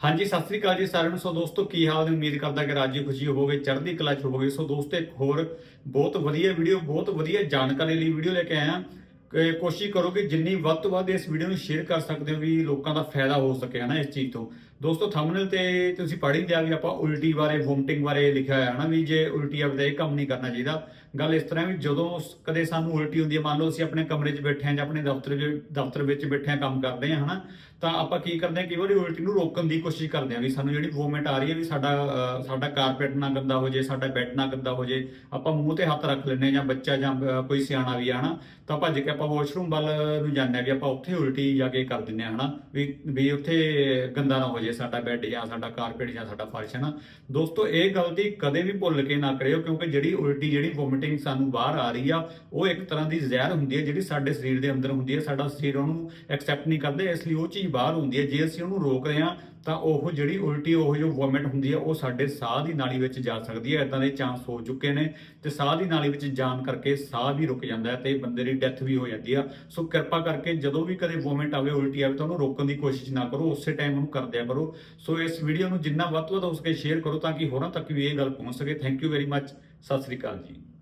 ਹਾਂਜੀ, ਸਤਿ ਸ੍ਰੀ ਅਕਾਲ ਜੀ ਸਾਰਿਆਂ ਨੂੰ। ਸੋ ਦੋਸਤੋ, ਕੀ ਹਾਲ ਨੇ? ਉਮੀਦ ਕਰਦਾ ਕਿ ਰਾਜੀ ਖੁਸ਼ੀ ਹੋਵੋਗੇ, ਚੜ੍ਹਦੀ ਕਲਾ ਚ ਹੋਵੋਗੇ। ਸੋ ਦੋਸਤੋ, ਇੱਕ ਹੋਰ ਬਹੁਤ ਵਧੀਆ ਵੀਡੀਓ ਬਹੁਤ ਵਧੀਆ ਜਾਣਕਾਰੀ ਲਈ ਵੀਡੀਓ ਲੈ ਕੇ ਆਇਆ। ਕੋਸ਼ਿਸ਼ ਕਰੋ ਕਿ ਜਿੰਨੀ ਵੱਧ ਤੋਂ ਵੱਧ ਇਸ ਵੀਡੀਓ ਨੂੰ ਸ਼ੇਅਰ ਕਰ ਸਕਦੇ ਹੋ, ਵੀ ਲੋਕਾਂ ਦਾ ਫਾਇਦਾ ਹੋ ਸਕੇ, ਹਨਾ, ਇਸ ਚੀਜ਼ ਤੋਂ। ਦੋਸਤੋ ਥੰਬਨੇਲ ਤੇ ਤੁਸੀਂ ਪੜ੍ਹ ਹੀ ਲਿਆ ਵੀ ਆਪਾਂ ਉਲਟੀ ਬਾਰੇ ਵੋਮਟਿੰਗ ਬਾਰੇ ਲਿਖਿਆ ਹੋਇਆ ਹੈ ਨਾ ਵੀ ਜੇ ਉਲਟੀ ਆ ਤਾਂ ਇਹ ਕੰਮ ਨਹੀਂ ਕਰਨਾ ਚਾਹੀਦਾ। ਗੱਲ ਇਸ ਤਰ੍ਹਾਂ ਵੀ ਜਦੋਂ ਕਦੇ ਸਾਨੂੰ ਉਲਟੀ ਹੁੰਦੀ ਹੈ, ਮੰਨ ਲਓ ਅਸੀਂ ਆਪਣੇ ਕਮਰੇ 'ਚ ਬੈਠੇ ਹਾਂ ਜਾਂ ਆਪਣੇ ਦਫ਼ਤਰ ਦਫ਼ਤਰ ਵਿੱਚ ਬੈਠੇ ਹਾਂ, ਕੰਮ ਕਰਦੇ ਹਾਂ ਹਨਾ, ਤਾਂ ਆਪਾਂ ਕੀ ਕਰਦੇ ਹਾਂ, ਕਈ ਵਾਰੀ ਉਲਟੀ ਨੂੰ ਰੋਕਣ ਦੀ ਕੋਸ਼ਿਸ਼ ਕਰਦੇ ਹਾਂ ਵੀ ਸਾਨੂੰ ਜਿਹੜੀ ਵੋਮਿਟ ਆ ਰਹੀ ਹੈ ਵੀ ਸਾਡਾ ਸਾਡਾ ਕਾਰਪੈਟ ਨਾ ਗੰਦਾ ਹੋ ਜੇ, ਸਾਡਾ ਬੈੱਡ ਨਾ ਗੰਦਾ ਹੋ ਜੇ, ਆਪਾਂ ਮੂੰਹ ਤੇ ਹੱਥ ਰੱਖ ਲੈਂਦੇ ਹਾਂ ਜਾਂ ਬੱਚਾ ਜਾਂ ਕੋਈ ਸਿਆਣਾ ਵੀ ਆ ਹਨਾ, ਤਾਂ ਭੱਜ ਕੇ ਆਪਾਂ ਵਾਸ਼ਰੂਮ ਵੱਲ ਨੂੰ ਜਾਂਦੇ ਹਾਂ ਵੀ ਆਪਾਂ ਉੱਥੇ ਉਲਟੀ ਜਾ ਕੇ ਕਰ ਦਿੰਦੇ ਹਾਂ ਹਨਾ, ਵੀ ਵੀ ਉੱਥੇ ਗੰਦਾ ਨਾ ਹੋ ਜੇ। ਸਾਡਾ ਬੈੱਡ ਜਾਂ ਸਾਡਾ ਕਾਰਪੇਟ ਜਾਂ ਸਾਡਾ ਫਰਸ਼ ਹਨਾ ਦੋਸਤੋ, ਇਹ ਗਲਤੀ ਕਦੇ ਵੀ ਭੁੱਲ ਕੇ ਨਾ ਕਰਿਓ, ਕਿਉਂਕਿ ਜਿਹੜੀ ਉਲਟੀ, ਜਿਹੜੀ ਵੋਮਿਟਿੰਗ ਸਾਨੂੰ ਬਾਹਰ ਆ ਰਹੀ ਆ, ਉਹ ਇੱਕ ਤਰ੍ਹਾਂ ਦੀ ਜ਼ਹਿਰ ਹੁੰਦੀ ਹੈ, ਜਿਹੜੀ ਸਾਡੇ ਸਰੀਰ ਦੇ ਅੰਦਰ ਹੁੰਦੀ ਹੈ। ਸਾਡਾ ਸਰੀਰ ਉਹਨੂੰ ਐਕਸੈਪਟ ਨਹੀਂ ਕਰਦੇ, ਇਸ ਲਈ ਉਹ ਚੀਜ਼ ਬਾਹਰ ਹੁੰਦੀ ਹੈ। ਜੇ ਅਸੀਂ ਉਹਨੂੰ ਰੋਕ ਰਹੇ ਹਾਂ ਤਾਂ ਉਹ ਜਿਹੜੀ ਉਲਟੀ ਉਹ ਜੋ ਵੋਮਿਟ ਹੁੰਦੀ ਹੈ ਉਹ ਸਾਡੇ ਸਾਹ ਦੀ ਨਾਲੀ ਵਿੱਚ ਜਾ ਸਕਦੀ ਹੈ ਇਦਾਂ ਦੇ ਚਾਂਸ ਹੋ ਚੁੱਕੇ ਨੇ ਤੇ ਸਾਹ ਦੀ ਨਾਲੀ ਵਿੱਚ ਜਾਣ ਕਰਕੇ ਸਾਹ ਵੀ ਰੁਕ ਜਾਂਦਾ ਹੈ ਤੇ ਬੰਦੇ ਦੀ ਡੈਥ ਵੀ ਹੋ ਜਾਂਦੀ ਆ। ਸੋ ਕਿਰਪਾ ਕਰਕੇ ਜਦੋਂ ਵੀ ਕਦੇ ਵੋਮਿਟ ਆਵੇ, ਉਲਟੀ ਆਵੇ, ਤਾਂ ਉਹਨੂੰ ਰੋਕਣ ਦੀ ਕੋਸ਼ਿਸ਼ ਨਾ ਕਰੋ, ਉਸੇ ਟਾਈਮ ਉਹਨੂੰ ਕਰ ਦਿਆ ਕਰੋ। ਸੋ ਇਸ ਵੀਡੀਓ ਨੂੰ ਜਿੰਨਾ ਵੱਧ ਤੋਂ ਵੱਧ ਹੋ ਸਕੇ ਸ਼ੇਅਰ ਕਰੋ ਤਾਂ ਕਿ ਹੋਰਾਂ ਤੱਕ ਵੀ ਇਹ ਗੱਲ ਪਹੁੰਚ ਸਕੇ। Thank you very much Sat Sri ਅਕਾਲ ਜੀ।